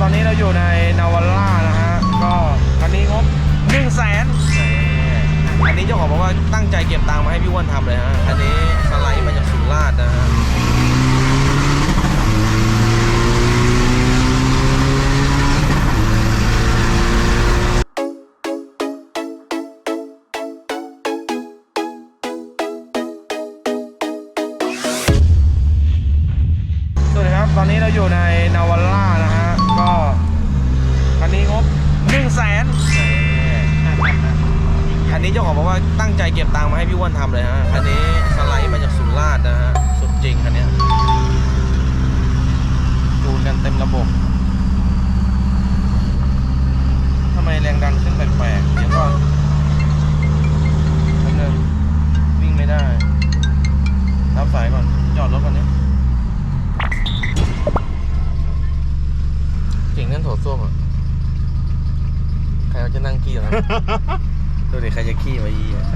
ตอนนี้เราอยู่ในนาวาร่านะฮะ ก็คันนี้งบหนึ่งแสนอันนี้เจ้าของบอกว่าตั้งใจเก็บตังค์มาให้พี่อ้วนทำเลยฮะ อันนี้สไลด์มาจากสุราษฎร์นะฮะ ดูดิใครจะขี้มายีอะ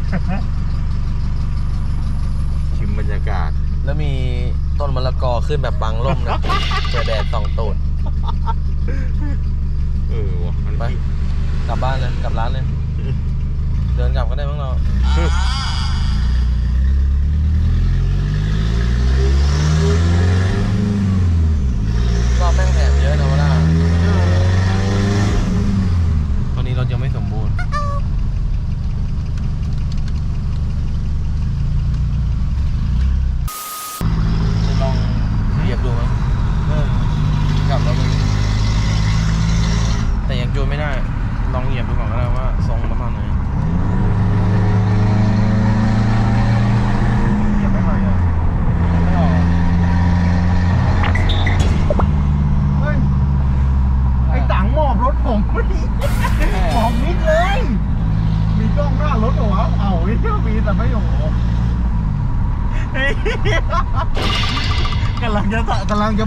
ชิมบรรยากาศ แล้วมีต้นมะละกอขึ้นแบบบังร่มนะเจอแดดส่องตูดเออวะมันไปกลับบ้านเลย กลับร้านเลย เดินกลับก็ได้มั้งเรารอบแม่งแถมเยอะนะวะล่ะตอนนี้เราจะไม่สมบูรณ์ จะลองเหยียบดูไหมกลับแล้วมันแต่ยังจูนไม่ได้ ลองเห ยียบดูก่อนก็ได้ว่าทรงประมาณไหนเหยียบไม่ค่อยอะไม่ออกเฮ้ย ไอ้ตังหมอบรถผมไม่ดีหมอบมิดเลย มีกล้องหน้ารถเหรอวะเอาไอ้เที่ยวมีแต่ไม่โอ้โหเฮ้ยกำลังจะกำลังจะ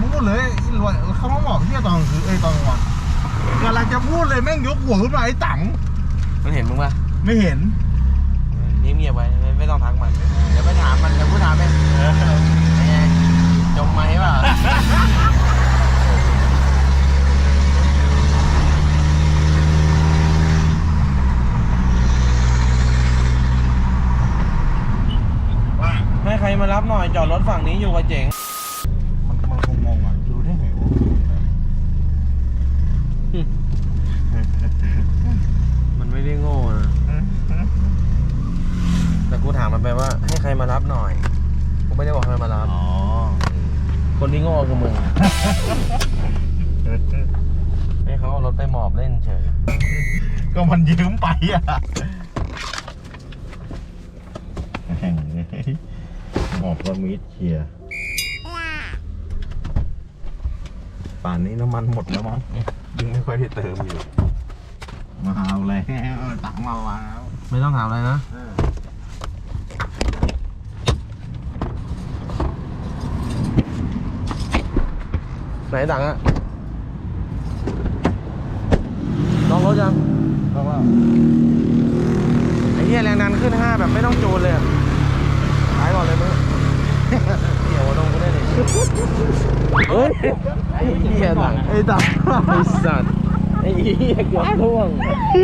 หัวขึ้นมาไอ้ตังมันเห็นมึงปะไม่เห็นเงียบๆไว้ไม่ไม่ต้องทักมัน เดี๋ยวไปถามมันเดี๋ยวพูดถามเองเป็นไงจมไหมเปล่าว่าให้ใครมารับหน่อยจอดรถฝั่งนี้อยู่กับเจ๋ง มันมันคงงงอะดูได้ไงวะ มันไม่ได้โง่นะ แต่กูถา มมันไปว่าให้ใครมารับหน่อยกูไม่ได้บอกให้มันมารับ อ๋อ คนที่โง่คือมึง ให้เขาเอารถไปหมอบเล่นเฉย ก็มันยืมไปอะหมอบก็มิดเชียร์ป่านนี้น้ำมันหมดแล้วมั้งยังไม่ค่อยได้เติมอยู่ มาเอาแล้วตังมาแล้ว ไม่ต้องถามอะไรนะ ไหนดังอะลองรถยังเพราะว่าไอ้เหี้ยแรงดันขึ้น5แบบไม่ต้องจูนเลยอะขายก่อนเลยมึงเดี๋ยวลงกูได้เลยเฮ้ยไอ้เหี้ยดังไอ้ตังไอ้สัตว์ไอ้เหี้ยเกือบท่วง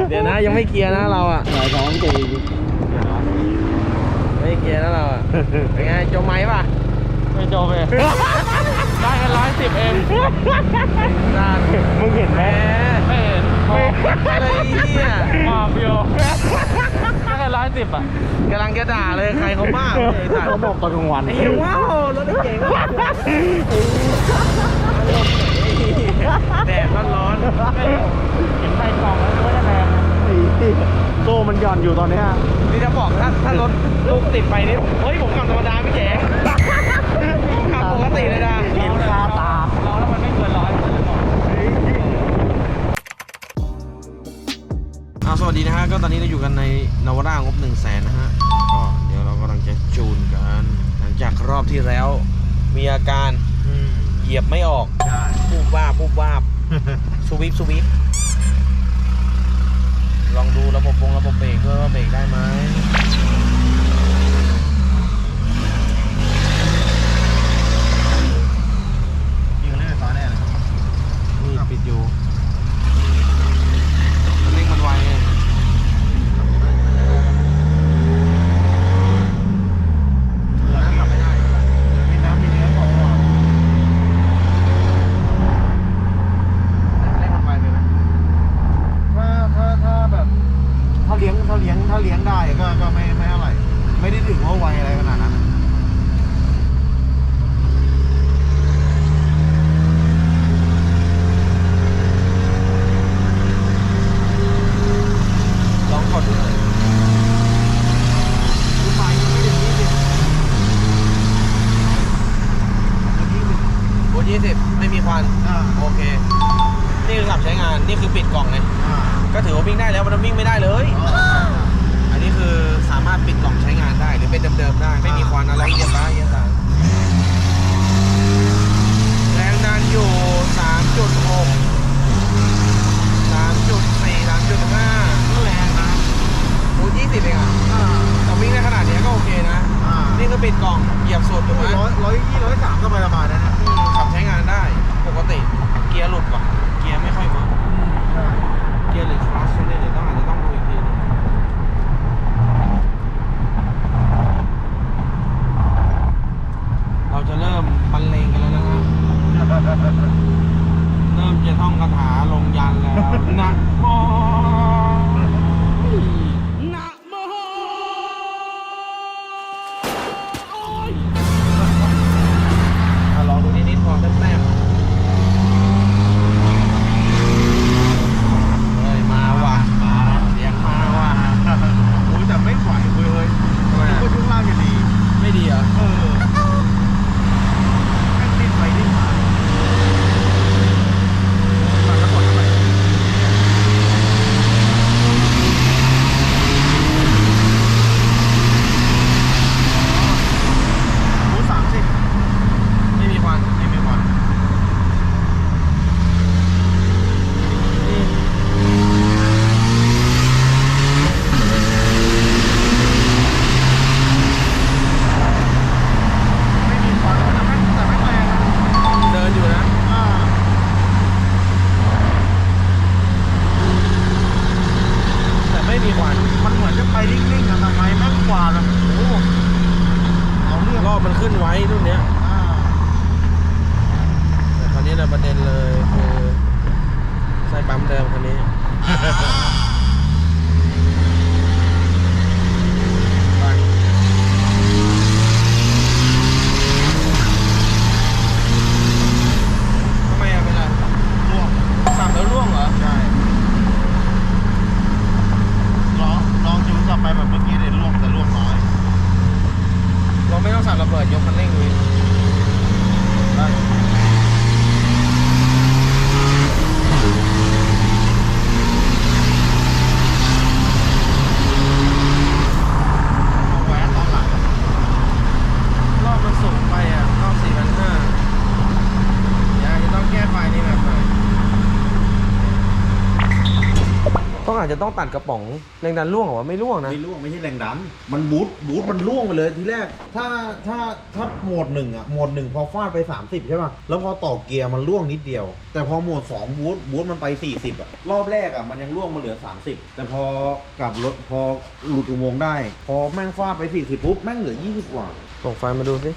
เดี๋ยวนะยังไม่เกียร์นะเราอะหลายท้องตีไม่เกียร์นะเราอะเป็นไงจมไหมป่ะไม่จบเลยได้กัน ร้อยสิบเองสัตว์มึงเห็นไหมแหมไม่เห็นมองอะไรเหี้ยมองเดียวได้กันร้อยสิบอะกำลังจะด่าเลยใครเขาบ้าไอ้สัตว์เขาบอกตอนกลางวันไอ้เหี้ยว้าวรถไอ้เก๋งแดดมันร้อนเห็นไฟกล่องแล้วไม่ได้แรงโซ่มันหย่อนอยู่ตอนเนี้ยนี่จะบอกถ้าถ้ารถลูกติดไปนี่เฮ้ยผมขับธร ยียบไม่ออกใช่ปูบวาบปูบวาบสวิปสวิปลองดูระบบวงระบบเบรกด้วยว่าเบรกได้ไหม ไม่ได้ถึงว่าไวอะไรขนาดนั้น ร้อยร้อยยี่ร้อยสามก็ไประมาณนั้นนะขับใช้งานได้ปกติเกียร์หลุดก่อ ต้องอาจจะต้องตัดกระป๋องแรงดันร่วงเหรอวะไม่ร่วงนะ ไม่ล่วงไม่ใช่แรงดัน มันบูทบูทมันล่วงไปเลยทีแรก ถ้าถ้าถ้าโหมดหนึ่งอะโหมดหนึ่งพอฟาดไป 30 ใช่ป่ะ แล้วพอต่อเกียร์มันล่วงนิดเดียว แต่พอโหมด2บูทบูทมันไป 40อะรอบแรกอะมันยังล่วงมาเหลือ 30 แต่พอกลับรถพอหลุดอุโมงค์ได้ พอแม่งฟาดไป 40ปุ๊บแม่งเหลือ 20กว่า ส่งไฟล์มาดูสิ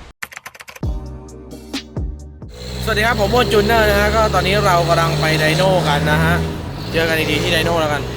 สวัสดีครับ ผมโมจูเนอร์นะฮะ ก็ตอนนี้เรากำลังไปไดโน่กันนะฮะ เจอกันดีๆที่ไดโน่แล้วกันวัน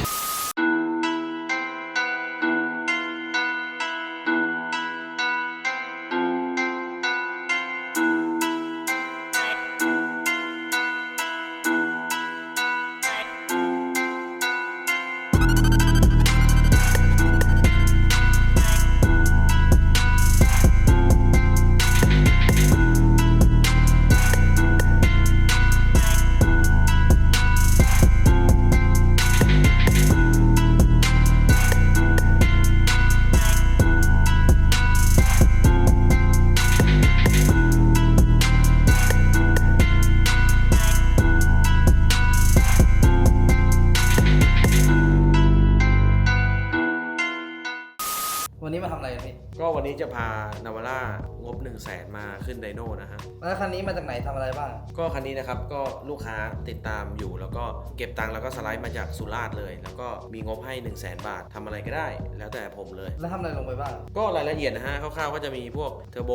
นนี้จะพานาวาร่างบ 1 0 0 0 0แสนมาขึ้นไดโน่นะฮะ แล้วคันนี้มาจากไหนทำอะไรบ้าง ก็คันนี้นะครับก็ลูกค้าติดตามอยู่ แล้วก็เก็บตังค์แล้วก็สไลด์มาจากสุราษฎร์เลย แล้วก็มีงบให้ 1 0 0 0 0แบาททำอะไรก็ได้ แล้วแต่ผมเลย แล้วทำอะไรลงไปบ้าง ก็รายละเอียดนะฮะคร่าวๆก็จะมีพวกเทอร์โบ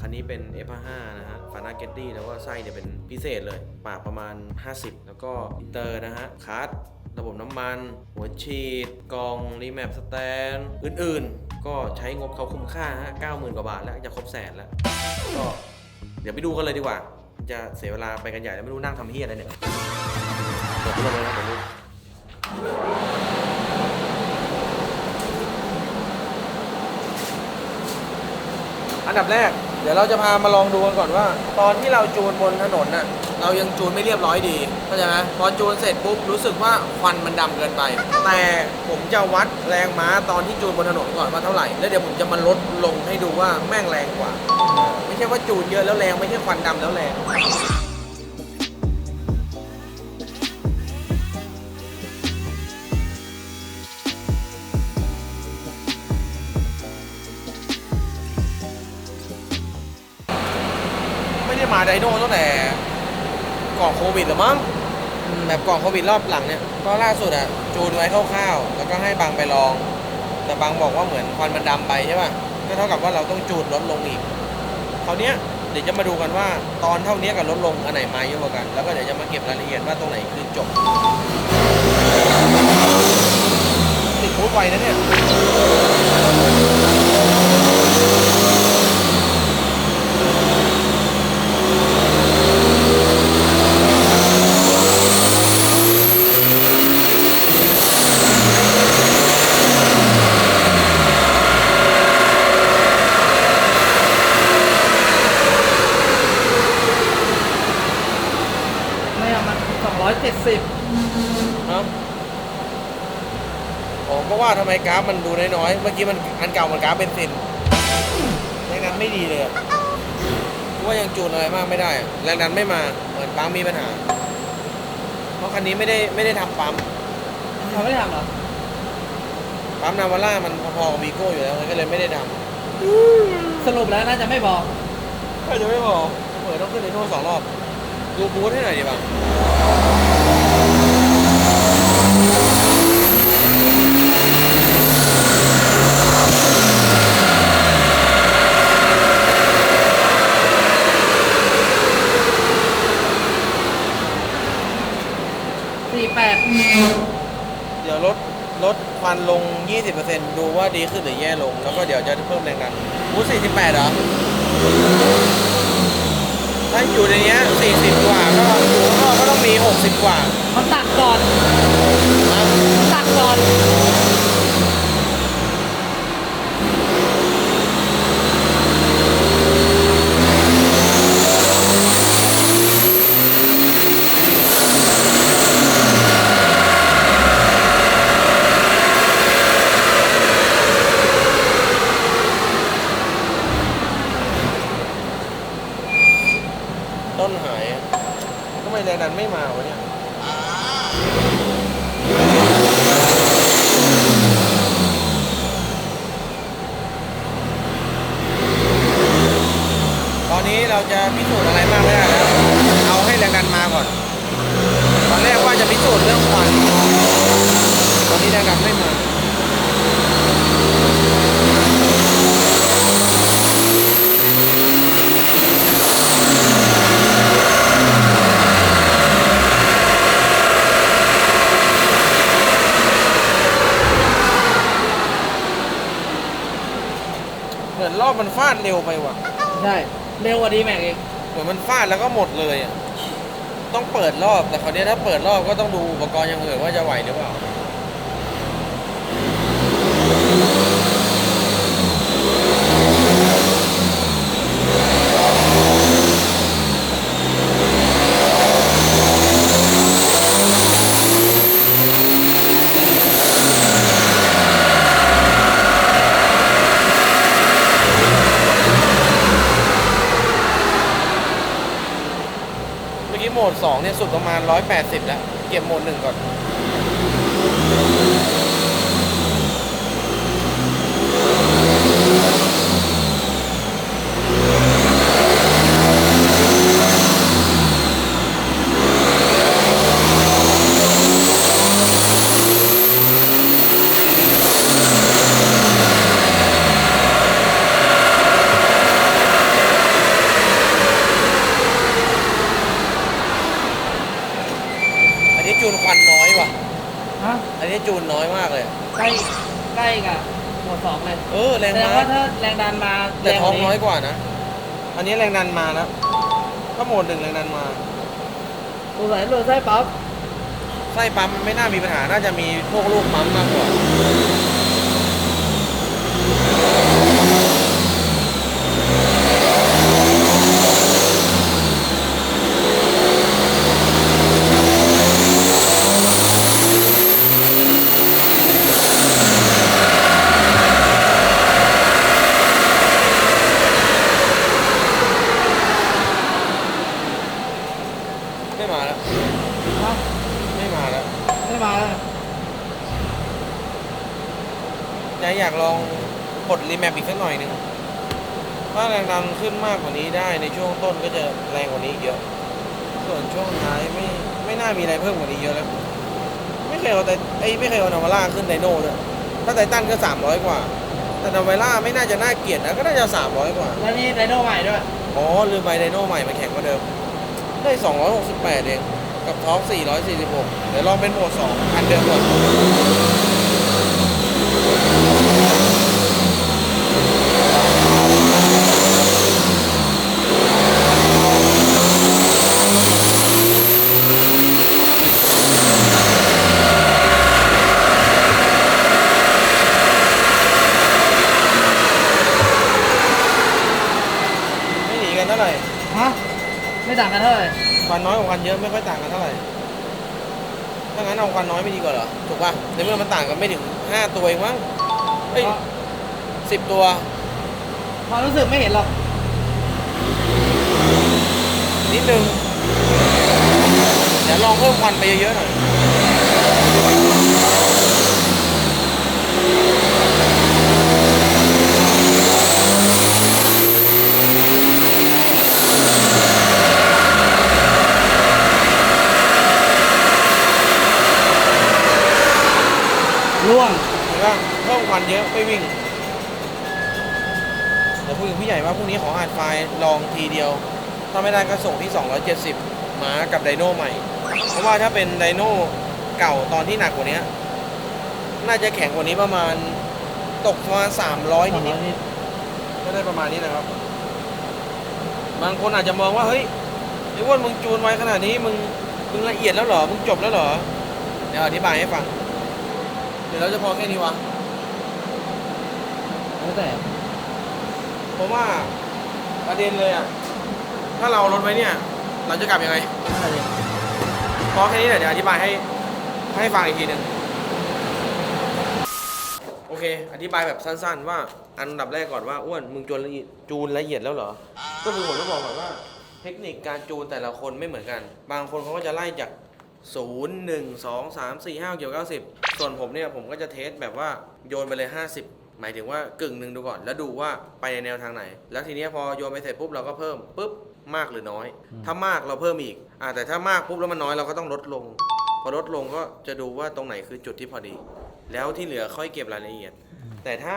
คันนี้เป็น F5 นะฮะฟานาเกตตี้แล้วก็ไส้เนี่ยเป็นพิเศษเลย ปากประมาณ 50 แล้วก็อินเตอร์นะฮะคัสร ระบบน้ำมัน หัวฉีด กล่อง รีแมปสแตน อื่นๆ ก็ใช้งบเขาคุ้มค่าฮะ90,000 กว่าบาทแล้ว จะครบแสนแล้ว ก็เดี๋ยวไปดูกันเลยดีกว่า จะเสียเวลาไปกันใหญ่แล้วไม่รู้นั่งทำเฮียอะไรเนี่ยเปิดพัดลมเลยนะเดี๋ยวรู้อันดับแรก เดี๋ยวเราจะพามาลองดูกันก่อนว่า ตอนที่เราจูนบนถนนน่ะ เรายังจูนไม่เรียบร้อยดีเข้าใจไหมพอจูนเสร็จปุ๊บรู้สึกว่าควันมันดำเกินไป แต่ผมจะวัดแรงม้าตอนที่จูนบนถนนก่อนว่าเท่าไหร่ แล้วเดี๋ยวผมจะมาลดลงให้ดูว่าแม่งแรงกว่า ไม่ใช่ว่าจูนเยอะแล้วแรงไม่ใช่ควันดำแล้วแรง อืมแบบก่อนโควิดรอบหลังเนี่ยก็ล่าสุดอะจูนไว้คร่าวๆแล้วก็ให้บังไปลอง แต่บังบอกว่าเหมือนควันมันดำไปใช่ป่ะก็เท่ากับว่าเราต้องจูนลดลงอีกคราวเนี้ยเดี๋ยวจะมาดูกันว่าตอนเท่านี้กับลดลงอันไหนมาเยอะกว่ากัน แล้วก็เดี๋ยวจะมาเก็บรายละเอียดว่าตรงไหนคือจบติดพูดไวนะเนี่ย ไม่เอามันสอง ร้อยเจ็ดสิบครับผมก็ว่าทำไมกราฟมันดูน้อยๆ เมื่อกี้มันอันเก่ามันกราฟเป็นซินแรงดันไม่ดีเลยอะว่ายังจูนอะไรมากไม่ได้อะแรงดันไม่มา เหมือนปั๊มมีปัญหา เพราะคันนี้ไม่ได้ไม่ได้ทำปั๊มเขาไม่ได้ทำเหรอ ปั๊มนาวาร่ามันพอๆกับวีโก้อยู่แล้วก็เลยไม่ได้ทสรุปแล้วน่าจะไม่บอกำก็จะไม่บอกเปิดต้องขึ้นในโน่สองรอบ ดูบูธให้หน่อยดีป่ะ สี่แปดเดี๋ยวลดลดควันลง 20%ดูว่าดีขึ้นหรือแย่ลง แล้วก็เดี๋ยวจะเพิ่มแรงดันบูธ48เหรอ ถ้าอยู่ในเนี้ย40 กว่า ก็อยู่ข้างนอกก็ต้องมี 60 กว่า ตักก่อนตักก่อนหายทำไมแรงดันไม่มาวะเนี่ย ตอนนี้เราจะพิสูจน์อะไรมากไม่ได้แล้ว เอาให้แรงดันมาก่อน ตอนแรกว่าจะพิสูจน์เรื่องควัน ตอนนี้แรงดันไม่มา เหมือนรอบมันฟาดเร็วไปว่ะ ใช่ เร็วกว่าดีแม็กเองเหมือนมันฟาดแล้วก็หมดเลยอะต้องเปิดรอบแต่คราวนี้ถ้าเปิดรอบก็ต้องดูอุปกรณ์อย่างอื่นว่าจะไหวหรือเปล่า เมด2เนี่ยสุดประมาณ 180 แล้ว เก็บโหมด1ก่อนนี้จูนควันน้อยว่ะ ฮะ อันนี้จูนน้อยมากเลย ใกล้ใกล้กับหมวดสองเลย เออ แรง แสดง มา ว่าถ้าแรงดันมา แต่ท้อง แรง น้ ว่า อยกว่านะ อั นนี้แรงดันมาแล้วถ้าโหมดหนึ่งแรงดันมาสงสัยหลุดไส้ปั๊บไส้ปั๊มไม่น่ามีปัญหา น่าจะมีพวกลูกปั๊มมากกว่า ฮะ ไม่มาแล้ว ไม่มาเลย ใจอยากลองกดรีแมปอีกสักหน่อยหนึ่งถ้าแรงดันขึ้นมากกว่านี้ได้ในช่วงต้นก็จะแรงกว่านี้อีกเยอะ ส่วนช่วงท้ายไม่ไม่น่ามีอะไรเพิ่มกว่านี้เยอะแล้ว ไม่เคยเอาแต่ไอ้ยไม่เคยเอานาวาร่าขึ้นไดโน่ด้วยถ้าไททันก็300กว่า แต่นาวาร่าไม่น่าจะน่าเกลียดนะก็น่าจะ300กว่า แล้วนี่ไดโน่ใหม่ด้วย อ๋อลืมไปไดโน่ใหม่มาแข่งกว่าเดิม ได้268เอง กับท็อป446เดี๋ยวลองเป็นโหมด2อันเดิมก่อน ไม่หนีกันเท่าไหร่ ฮะ ไม่ต่างกันเท่าไหร่ ค วันน้อยกับควันเยอะไม่ค่อยต่างกันเท่าไหร่ ถ้างั้นเอาควันน้อยไม่ดีกว่าเหรอ ถูกป่ะ ในเมื่อมันต่างกันไม่ถึง5ตัวเองมั้งเฮ้ยสิบตัว ความรู้สึกไม่เห็นหรอกนิดนึง เดี๋ยวลองเพิ่มควันไปเยอะๆหน่อย ร่วงเห็นป่ะเพิ่มควันเยอะไม่วิ่งเดี๋ยวคุยกับพี่ใหญ่ว่าพรุ่งนี้ขออ่านไฟล์ลองทีเดียว ถ้าไม่ได้ก็ส่งที่ 270มากับไดโน่ใหม่ เพราะว่าถ้าเป็นไดโน่เก่าตอนที่หนักกว่านี้น่าจะแข็งกว่านี้ประมาณตกประมาณ300นิดๆก็ได้ประมาณนี้นะครับ บางคนอาจจะมองว่าเฮ้ยไอ้อ้วนมึงจูนไว้ขนาดนี้มึงมึงละเอียดแล้วเหรอมึงจบแล้วเหรอเดี๋ยวอธิบายให้ฟัง เดี๋ยวเราจะพอแค่นี้วะ แล้วแต่เพราะว่าประเด็นเลยอะ ถ้าเราลดไว้เนี่ย เราจะกลับยังไงนั่นแหละดิพอแค่นี้แหละเดี๋ยวอธิบายให้ให้ฟังอีกทีหนึ่งโอเค อธิบายแบบสั้นๆ ว่าอันดับแรกก่อนว่าอ้วนมึงจูนละเอียดจูนละเอียดแล้วเหรอ ก็คือผมต้องบอกก่อนว่า เทคนิคการจูนแต่ละคนไม่เหมือนกัน บางคนเขาก็จะไล่จาก 0 1 2 3 4 5เกี่ยว90ส่วนผมเนี่ยผมก็จะเทสแบบว่าโยนไปเลย50หมายถึงว่ากึ่งหนึ่งดูก่อน แล้วดูว่าไปในแนวทางไหน แล้วทีเนี้ยพอโยนไปเสร็จปุ๊บเราก็เพิ่มปุ๊บมากหรือน้อย ถ้ามากเราเพิ่มอีกอ่าแต่ถ้ามากปุ๊บแล้วมันน้อยเราก็ต้องลดลง พอลดลงก็จะดูว่าตรงไหนคือจุดที่พอดี แล้วที่เหลือค่อยเก็บรายละเอียด แต่ถ้า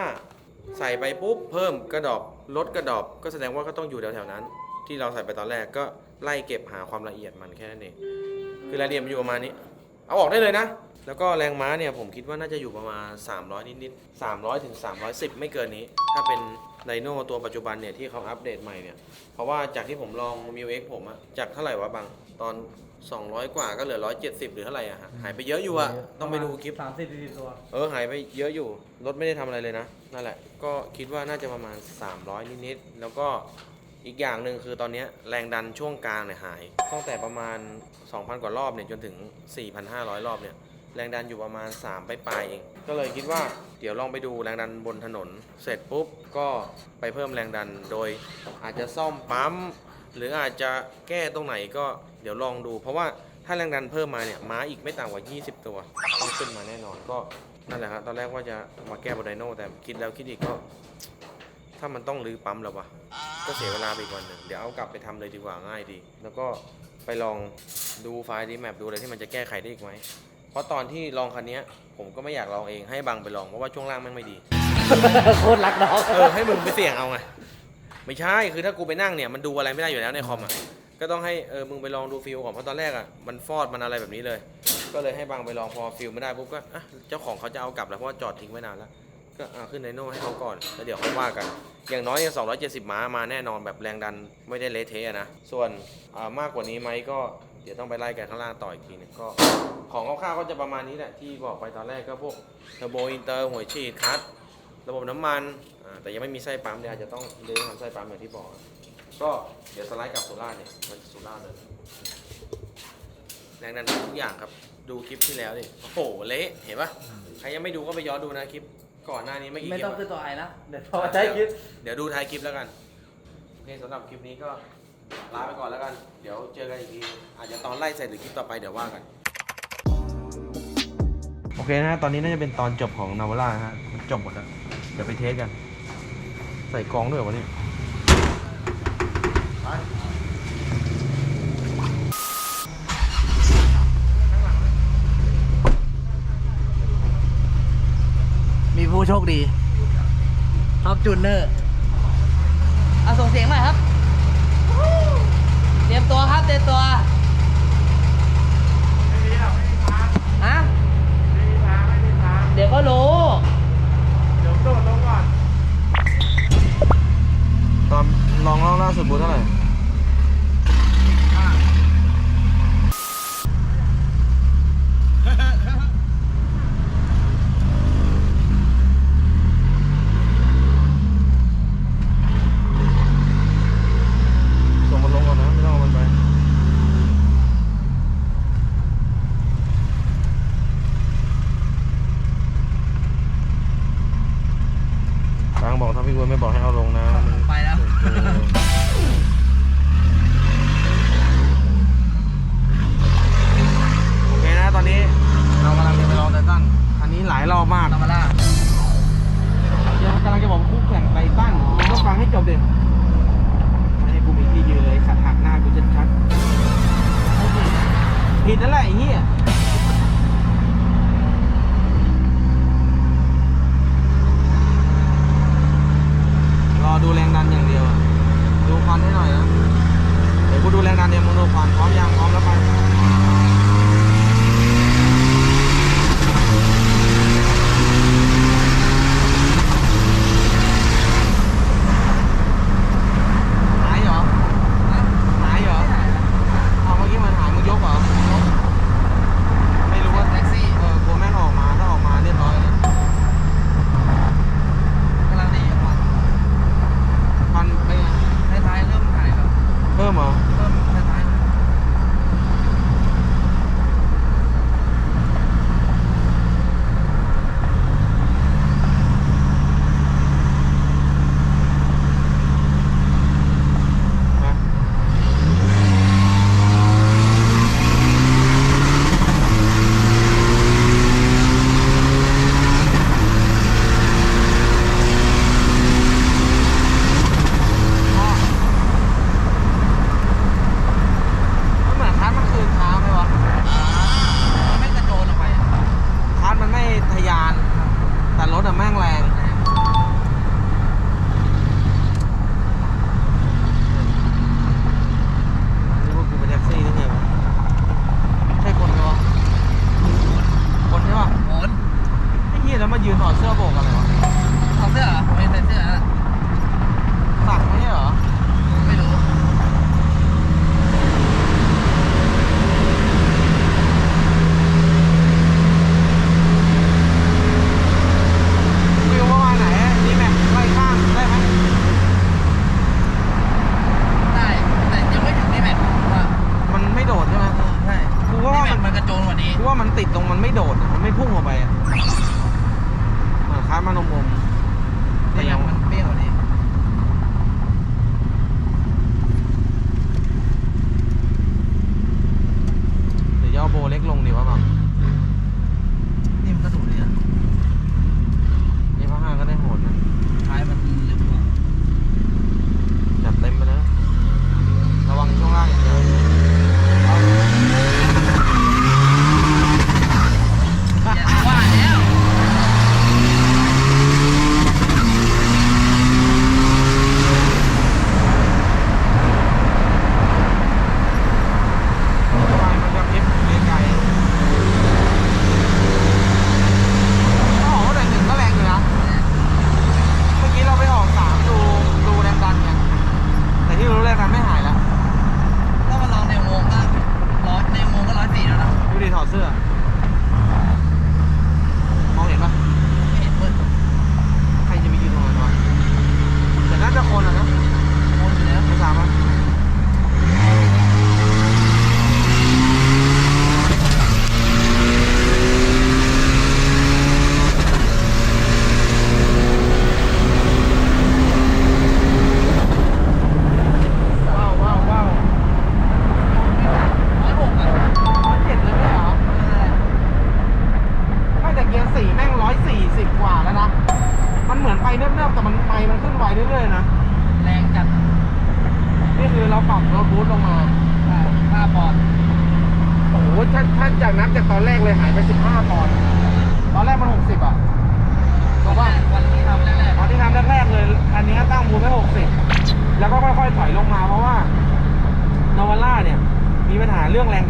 ใส่ไปปุ๊บเพิ่มกระดอบลดกระดอบก็แสดงว่าก็ต้องอยู่แถวๆนั้น ที่เราใส่ไปตอนแรกก็ไล่เก็บหาความละเอียดมันแค่นั้นเอง คือรายละเอียดมันอยู่ประมาณนี้ เอาออกได้เลยนะ แล้วก็แรงม้าเนี่ยผมคิดว่าน่าจะอยู่ประมาณ 300 นิดๆ300ถึง310 ไม่เกินนี้ ถ้าเป็นไดโนตัวปัจจุบันเนี่ยที่เขาอัปเดตใหม่เนี่ย เพราะว่าจากที่ผมลองมิวเอ็กผมอะจากเท่าไหร่วะบางตอน 200 กว่าก็เหลือ 170 หรือเท่าไหร่อะฮะหายไปเยอะอยู่อะต้องไปดูคลิป สามสิบสี่สิบตัว เออหายไปเยอะอยู่ รถไม่ได้ทำอะไรเลยนะ นั่นแหละ ก็คิดว่าน่าจะประมาณ 300 นิดๆแล้วก็ อีกอย่างหนึ่งคือตอนนี้แรงดันช่วงกลางเนี่ยหายตั้งแต่ประมาณ 2,000 กว่ารอบเนี่ยจนถึง 4,500 รอบเนี่ยแรงดันอยู่ประมาณ 3 ไปปลายเอง ก็เลยคิดว่าเดี๋ยวลองไปดูแรงดันบนถนน เสร็จปุ๊บก็ไปเพิ่มแรงดันโดยอาจจะซ่อมปั๊ม หรืออาจจะแก้ตรงไหนก็เดี๋ยวลองดู เพราะว่าถ้าแรงดันเพิ่มมาเนี่ยม้าอีกไม่ต่ำกว่า 20 ตัวต้องขึ้นมาแน่นอนก็นั่นแหละครับตอนแรกว่าจะมาแก้บนไดโน่แต่คิดแล้วคิดอีกก็ ถ้ามันต้องรื้อปั๊มแล้ววะก็เสียเวลาไปอีกวันหนึ่งเดี๋ยวเอากลับไปทำเลยดีกว่าง่ายดี แล้วก็ไปลองดูไฟล์ดีแมปดูอะไรที่มันจะแก้ไขได้อีกไหมเพราะตอนที่ลองคันเนี้ยผมก็ไม่อยากลองเองให้บังไปลองเพราะว่าช่วงล่างแม่งไม่ดีโคตรรักน้องเออให้มึงไปเสี่ยงเอาไงไม่ใช่คือถ้ากูไปนั่งเนี่ยมันดูอะไรไม่ได้อยู่แล้วในคอมอะก็ต้องให้เออมึงไปลองดูฟิลก่อนเพราะตอนแรกอะมันฟอดมันอะไรแบบนี้เลย ก็เลยให้บางไปลองพอฟิลไม่ได้ปุ๊บก็อะเจ้าของเขาจะเอากลับแล้วเพราะว่าจอดทิ้งไว้นานแล้ว ก็อะขึ้นไดโน่ให้เขาก่อนแล้วเดี๋ยวเขาว่ากัน อย่างน้อยยัง270 ม้ามาแน่นอนแบบแรงดันไม่ได้เละเทะนะ ส่วนมากกว่านี้ไหมก็เดี๋ยวต้องไปไล่กันข้างล่างต่ออีกทีนึงก็ ของคร่าวๆก็จะประมาณนี้แหละที่บอกไปตอนแรกก็พวกเทอร์โบอินเตอร์หัวฉีดคัทระบบน้ำมันแต่ยังไม่มีไส้ปั๊มเดี๋ยวอาจะต้องเดินทำไส้ปั๊มอย่างที่บอก ก็เดี๋ยวสไลด์กับสุราเนี่ยมันสุราษฎร์เลยแรงดันทุกอย่างครับดูคลิปที่แล้วดิโอ้โหเละเห็นปะใครยังไม่ดูก็ไปย้อนดูนะคลิป ก่อนหน้านี้ไม่กี่คไม่ลิปต้องขึ้นอะตัวไอนะ เดี๋ยวพอใช้คิดเดี๋ยวดูท้ายคลิปแล้วกันโอเคสำหรับคลิปนี้ก็ลาไปก่อนแล้วกัน เดี๋ยวเจอกันอีกทีอาจจะตอนไล่เสร็จหรือคลิปต่อไปเดี๋ยวว่ากัน โอเคนะฮะ ตอนนี้น่าจะเป็นตอนจบของนาวาร่านะฮะมันจบหมดแล้ว เดี๋ยวไปเทสกัน ใส่กรองด้วยเหรอวะเนี่ โชคดีท็อปจูเนอร์เอาส่งเสียงหน่อยครับ เตรียมตัวครับเตรียมตัวฮะเดี๋ยวก็รู้ตอนลองเล่าล่าสุดบูธเท่าไหร่ ส่งมันลงก่อนนะ ไม่ต้องเอามันไป บอกถ้าพี่กวนไม่บอกให้เอาลงนะไปแล้ว โอเคนะตอนนี้เรากำลังจะไปลองไททันอันนี้หลายรอบมากนาวาร่าเดี๋ยวกำลังจะบอกคู่แข่งไททันมึงต้องฟังให้จบเดิไม่ให้กูมีที่ยืนเลยขัดหักหน้ากูจะชัดผิดนั่นแหละไอ้เหี้ยรอ ดูแรงดันอย่างเดียวอะดูควันให้หน่อยนะ เดี๋ยวกูดูแรงดันเดี๋ยวมึงดูควันพร้อมยังพร้อมแล้วไป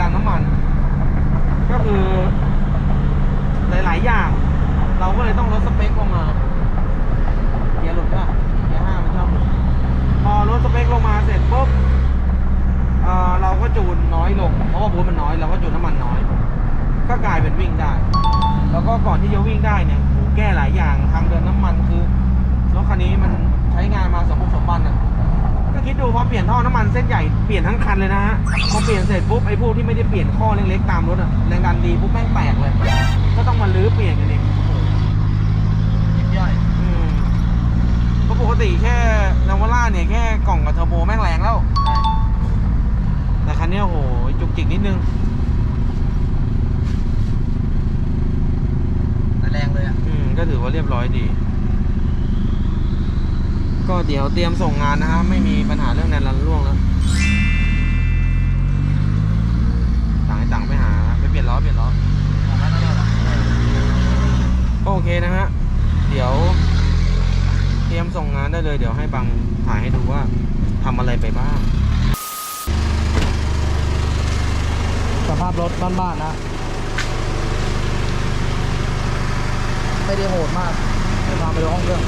ารน้ำมัน ก็คือหลาย ๆ อย่าง เราก็เลยต้องลดสเปคลงมาเกียร์หลุดป่ะเกียร์ห้ามันชอบพอลดสเปคลงมาเสร็จปุ๊บเอ่อเราก็จูนน้อยลง เพราะว่าบูธมันน้อยเราก็จูนน้ำมันน้อย ก็กลายเป็นวิ่งได้ แล้วก็ก่อนที่จะวิ่งได้เนี่ยโหแก้หลายอย่างทางเดินน้ำมันคือรถคันนี้มันใช้งานมาสมบุกสมบันอะ ก็คิดดูพอเปลี่ยนท่อน้ำมันเส้นใหญ่เปลี่ยนทั้งคันเลยนะฮะพอเปลี่ยนเสร็จปุ๊บไอ้พวกที่ไม่ได้เปลี่ยนข้อเล็กๆตามรถอะแรงดันดีปุ๊บแม่งแตกเลย ก็ต้องมาลื้อเปลี่ยนกันเองยิบย่อยอืมเพราะปกติแค่นาวาร่าเนี่ยแค่กล่องกับเทอร์โบแม่งแรงแล้ว แต่คันเนี้ยโหจุกจิกนิดนึง แต่แรงเลยอะ อืมก็ถือว่าเรียบร้อยดี ก็เดี๋ยวเตรียมส่งงานนะฮะไม่มีปัญหาเรื่องแนนรันร่วงแล้วต่างให้ต่างไปหาไปเปลี่ยนล้อเปลี่ยนล้อก็โอเคนะฮะเดี๋ยว เตรียมส่งงานได้เลย เดี๋ยวให้บังถ่ายให้ดูว่าทำอะไรไปบ้างสภาพรถบ้านๆนะไม่ได้โหดมากเดี๋ยวพาไปดูห้องเครื่อง